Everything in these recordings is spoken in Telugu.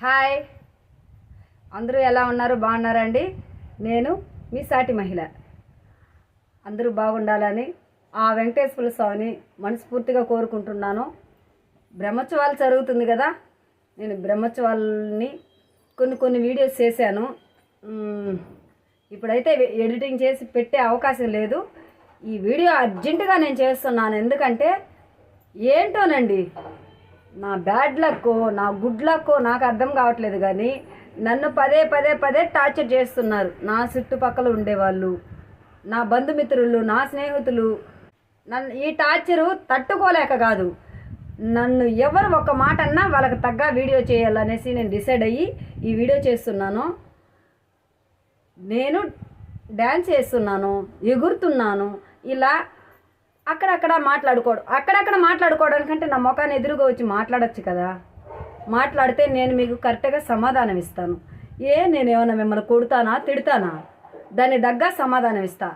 హాయ్. అందరూ ఎలా ఉన్నారు? బాగున్నారండి? నేను మీ సాటి మహిళ. అందరూ బాగుండాలని ఆ వెంకటేశ్వర స్వామిని మనస్ఫూర్తిగా కోరుకుంటున్నాను. బ్రహ్మోత్సవాలు జరుగుతుంది కదా? నేను బ్రహ్మోత్సవాలని కొన్ని కొన్ని వీడియోస్ చేశాను. ఇప్పుడైతే ఎడిటింగ్ చేసి పెట్టే అవకాశం లేదు. ఈ వీడియో అర్జెంటుగా నేను చేస్తున్నాను. ఎందుకంటే ఏంటోనండి? నా బ్యాడ్ లక్ నా గుడ్ లక్ నాకు అర్థం కావట్లేదు కానీ నన్ను పదే పదే పదే టార్చర్ చేస్తున్నారు. నా చుట్టుపక్కల ఉండేవాళ్ళు నా బంధుమిత్రులు నా స్నేహితులు. నన్ను ఈ టార్చరు తట్టుకోలేక కాదు. నన్ను ఎవరు ఒక మాట అన్నా వాళ్ళకి తగ్గ వీడియో చేయాలనేసి నేను డిసైడ్ అయ్యి ఈ వీడియో చేస్తున్నాను. నేను డ్యాన్స్ చేస్తున్నాను ఎగురుతున్నాను. ఇలా అక్కడక్కడ మాట్లాడుకోవడం అక్కడక్కడ మాట్లాడుకోవడానికంటే నా ముఖాన్ని ఎదురుగా వచ్చి మాట్లాడచ్చు కదా. మాట్లాడితే నేను మీకు కరెక్ట్గా సమాధానం ఇస్తాను. ఏ నేను ఏమైనా మిమ్మల్ని కొడతానా తిడతానా? దాన్ని తగ్గ సమాధానం ఇస్తా.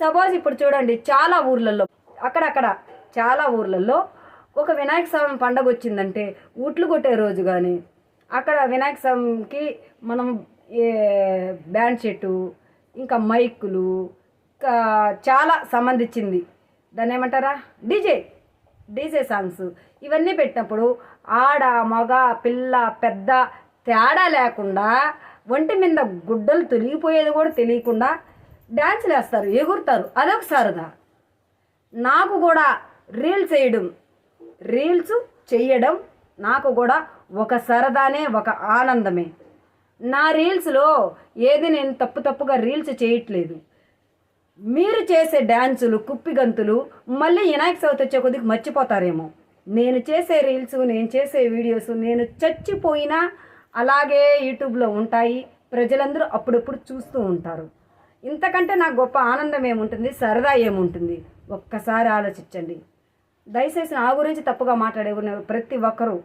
సపోజ్ ఇప్పుడు చూడండి చాలా ఊర్లలో అక్కడక్కడ చాలా ఊర్లలో ఒక వినాయక స్వామి పండగ వచ్చిందంటే ఉట్లు కొట్టే రోజు కానీ అక్కడ వినాయక స్వామికి మనం ఏ బ్యాండ్ సెట్టు ఇంకా మైకులు ఇంకా చాలా సంబంధించింది. దాన్ని ఏమంటారా? డీజే. DJ songs. ఇవన్నీ పెట్టినప్పుడు ఆడ మగ పిల్ల పెద్ద తేడా లేకుండా ఒంటి మీద గుడ్డలు తొలిగిపోయేది కూడా తెలియకుండా డ్యాన్సులు వేస్తారు ఎగురుతారు. అదొక సరదా నాకు కూడా రీల్స్ వేయడం రీల్స్ చేయడం నాకు కూడా ఒక సరదానే ఒక ఆనందమే. నా రీల్స్లో ఏది నేను తప్పు తప్పుగా రీల్స్ చేయట్లేదు. మీరు చేసే డ్యాన్సులు కుప్పిగంతులు మళ్ళీ వినాయక చవితి వచ్చే కొద్దికి మర్చిపోతారేమో. నేను చేసే రీల్స్ నేను చేసే వీడియోస్ నేను చచ్చిపోయినా అలాగే యూట్యూబ్లో ఉంటాయి. ప్రజలందరూ అప్పుడప్పుడు చూస్తూ ఉంటారు. ఇంతకంటే నాకు గొప్ప ఆనందం ఏముంటుంది? సరదా ఏముంటుంది? ఒక్కసారి ఆలోచించండి. దయచేసి నా గురించి తప్పుగా మాట్లాడే ప్రతి ఒక్కరూ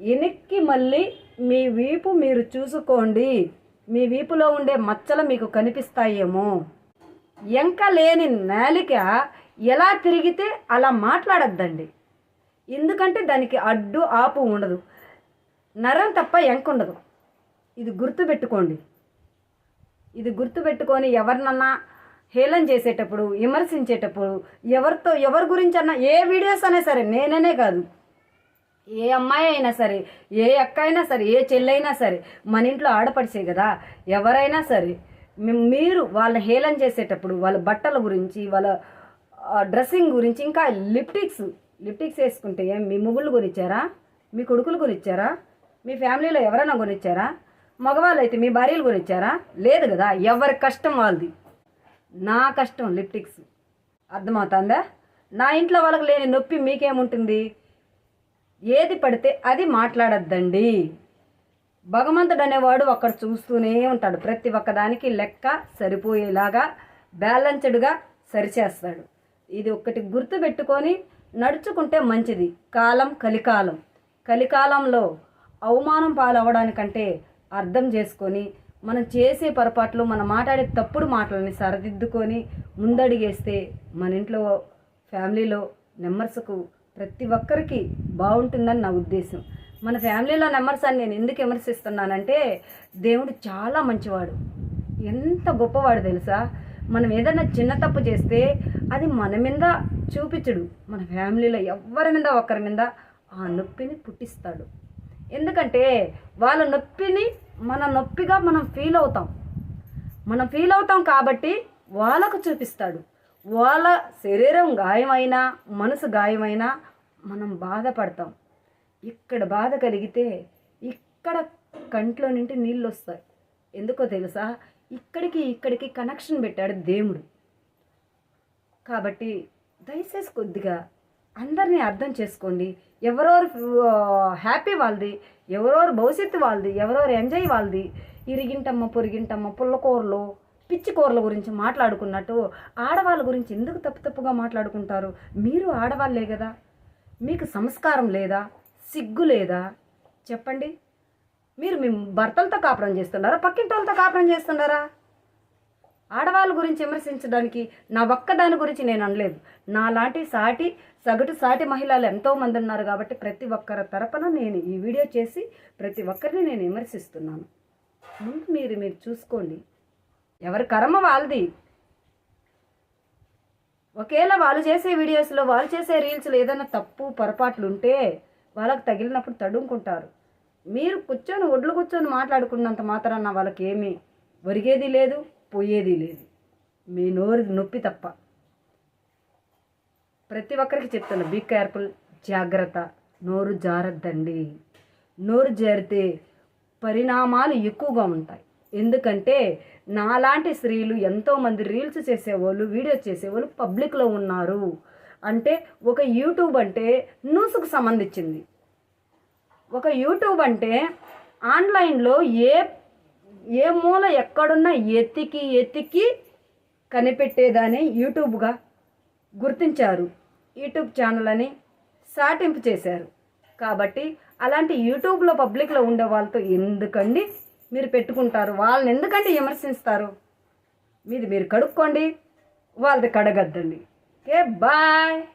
వెనక్కి మళ్ళీ మీ వీపు మీరు చూసుకోండి. మీ వీపులో ఉండే మచ్చలు మీకు కనిపిస్తాయేమో. ఎంక లేని నాలిక ఎలా తిరిగితే అలా మాట్లాడద్దండి. ఎందుకంటే దానికి అడ్డు ఆపు ఉండదు. నరం తప్ప ఎంక ఉండదు. ఇది గుర్తుపెట్టుకోండి ఇది గుర్తుపెట్టుకొని ఎవరినన్నా హేళన చేసేటప్పుడు విమర్శించేటప్పుడు ఎవరితో ఎవరి గురించి అన్నా ఏ వీడియోస్ అయినా సరే నేననే కాదు. ఏ అమ్మాయి అయినా సరే ఏ అక్క అయినా సరే ఏ చెల్లైనా సరే మన ఇంట్లో ఆడపడిసే కదా ఎవరైనా సరే మీరు వాళ్ళని హేళన చేసేటప్పుడు వాళ్ళ బట్టల గురించి వాళ్ళ డ్రెస్సింగ్ గురించి ఇంకా లిప్టిక్స్ లిప్టిక్స్ వేసుకుంటే మీ ముగ్గులు కొనిచ్చారా? మీ కొడుకులు కొనిచ్చారా? మీ ఫ్యామిలీలో ఎవరైనా కొనిచ్చారా? మగవాళ్ళు అయితే మీ భార్యలు కొనిచ్చారా? లేదు కదా ఎవరి కష్టం వాళ్ళది. నా కష్టం లిప్టిక్స్. అర్థమవుతుందా? నా ఇంట్లో వాళ్ళకి లేని నొప్పి మీకేముంటుంది? ఏది పడితే అది మాట్లాడద్దండి. భగవంతుడు అనేవాడు ఒక్కడు చూస్తూనే ఉంటాడు. ప్రతి ఒక్కదానికి లెక్క సరిపోయేలాగా బ్యాలెన్స్డ్గా సరిచేస్తాడు. ఇది ఒక్కటి గుర్తు పెట్టుకొని నడుచుకుంటే మంచిది. కాలం కలికాలం. కలికాలంలో అవమానం పాలవడానికంటే అర్థం చేసుకొని మనం చేసే పొరపాట్లు మనం మాట్లాడే తప్పుడు మాటలని సరిదిద్దుకొని ముందడిగేస్తే మన ఇంట్లో ఫ్యామిలీలో మెంబర్స్కు ప్రతి ఒక్కరికి బాగుంటుందని నా ఉద్దేశం. మన ఫ్యామిలీలో నెంబర్స్ అని నేను ఎందుకు విమర్శిస్తున్నానంటే దేవుడు చాలా మంచివాడు. ఎంత గొప్పవాడు తెలుసా? మనం ఏదైనా చిన్న తప్పు చేస్తే అది మన మీద చూపించడు. మన ఫ్యామిలీలో ఎవరి మీద ఒకరి మీద ఆ నొప్పిని పుట్టిస్తాడు. ఎందుకంటే వాళ్ళ నొప్పిని మన నొప్పిగా మనం ఫీల్ అవుతాం. మనం ఫీల్ అవుతాం కాబట్టి వాళ్ళకు చూపిస్తాడు. వాళ్ళ శరీరం గాయమైనా మనసు గాయమైనా మనం బాధపడతాం. ఇక్కడ బాధ కలిగితే ఇక్కడ కంట్లో నుండి నీళ్ళు వస్తాయి ఎందుకో తెలుసా? ఇక్కడికి ఇక్కడికి కనెక్షన్ పెట్టాడు దేవుడు. కాబట్టి దయచేసి కొద్దిగా అందరినీ అర్థం చేసుకోండి. ఎవరెవరు హ్యాపీ వాళ్ళది ఎవరెవరు భవిష్యత్తు వాళ్ళది ఎవరెవరు ఎంజాయ్ వాళ్ళది. ఇరిగింటమ్మ పొరిగింటమ్మ పుల్లకూరలు పిచ్చి కూరల గురించి మాట్లాడుకున్నట్టు ఆడవాళ్ళ గురించి ఎందుకు తప్పు తప్పుగా మాట్లాడుకుంటారు? మీరు ఆడవాళ్ళే కదా. మీకు సంస్కారం లేదా? సిగ్గు లేదా? చెప్పండి. మీరు మీ భర్తలతో కాపురం చేస్తున్నారా? పక్కింటోళ్ళతో కాపురం చేస్తున్నారా? ఆడవాళ్ళ గురించి విమర్శించడానికి నా ఒక్క దాని గురించి నేను అనలేదు. నాలాంటి సాటి సగటు సాటి మహిళలు ఎంతో మంది ఉన్నారు కాబట్టి ప్రతి ఒక్కరి తరపున నేను ఈ వీడియో చేసి ప్రతి ఒక్కరిని నేను విమర్శిస్తున్నాను. ముందు మీరు మీరు చూసుకోండి. ఎవరి కర్మ వాళ్ళది? ఒకవేళ వాళ్ళు చేసే వీడియోస్లో వాళ్ళు చేసే రీల్స్లో ఏదైనా తప్పు పొరపాట్లు ఉంటే వాళ్ళకి తగిలినప్పుడు తడుముకుంటారు. మీరు కూర్చొని ఒడ్లు కూర్చొని మాట్లాడుకున్నంత మాత్రాన వాళ్ళకి ఏమీ ఒరిగేది లేదు పోయేది లేదు. మీ నోరు నొప్పి తప్ప. ప్రతి ఒక్కరికి చెప్తాను బీ కేర్ఫుల్ జాగ్రత్త నోరు జారద్దండి. నోరు జారితే పరిణామాలు ఎక్కువగా ఉంటాయి. ఎందుకంటే నాలాంటి స్త్రీలు ఎంతోమంది రీల్స్ చేసేవాళ్ళు వీడియోస్ చేసేవాళ్ళు పబ్లిక్లో ఉన్నారు. అంటే ఒక యూట్యూబ్ అంటే న్యూస్కు సంబంధించింది. ఒక యూట్యూబ్ అంటే ఆన్లైన్లో ఏ ఏ మూల ఎక్కడున్నా ఎత్తికి ఎత్తికి కనిపెట్టేదాన్ని యూట్యూబ్గా గుర్తించారు. యూట్యూబ్ ఛానల్ అని సాటింపు చేశారు. కాబట్టి అలాంటి యూట్యూబ్లో పబ్లిక్లో ఉండే వాళ్ళతో ఎందుకండి మీరు పెట్టుకుంటారు? వాళ్ళని ఎందుకంటే విమర్శిస్తారు? మీది మీరు కడుక్కోండి వాళ్ళది కడగద్దండి. Goodbye.